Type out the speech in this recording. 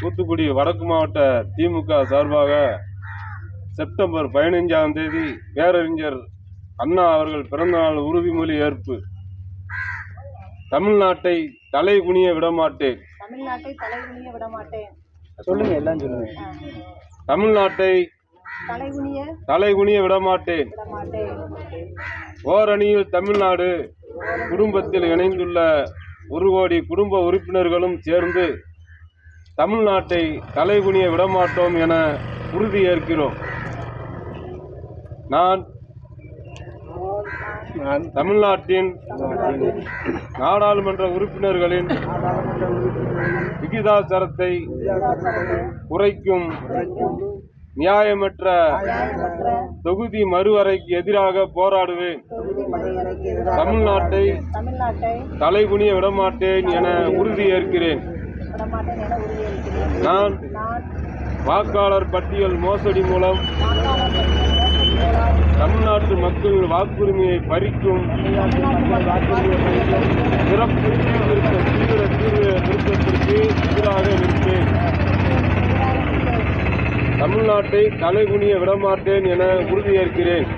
தூத்துக்குடி வடக்கு மாவட்ட திமுக சார்பாக செப்டம்பர் பதினைஞ்சாம் தேதி பேரறிஞர் அண்ணா அவர்கள் பிறந்தநாள் உறுதிமொழி ஏற்பு. தமிழ்நாட்டை தலை குனிய விடமாட்டேன். தமிழ்நாட்டை தலைகுனிய விட மாட்டேன் சொல்லுங்க எல்லாம் சொல்லுங்க. தமிழ்நாட்டை தலைகுனிய தலை குனிய விடமாட்டேன். விட மாட்டேன் ஓரணியில் தமிழ்நாடு குடும்பத்தில் இணைந்துள்ள ஒரு கோடி குடும்ப உறுப்பினர்களும் சேர்ந்து தமிழ்நாட்டை தலைகுனிய விடமாட்டோம் என உறுதி ஏற்கிறோம். நான் நான் தமிழ்நாட்டின் நாடாளுமன்ற உறுப்பினர்களின் விகிதாச்சாரத்தை குறைக்கும் நியாயமற்ற தொகுதி மறுவரைக்கு எதிராக போராடுவேன். தமிழ்நாட்டை தலைகுனிய விடமாட்டேன் என உறுதி என உறுதியளிக்கிறேன். நான் வாக்காளர் பட்டியல் மோசடி மூலம் தமிழ்நாட்டு மக்கள் வாக்குரிமையை பறிக்கும் சிறப்பு தீவிர தீவிர திருத்தத்திற்கு எதிராக நிற்பேன் தமிழ்நாட்டை தலைகுனிய விடமாட்டேன் என உறுதியேற்கிறேன்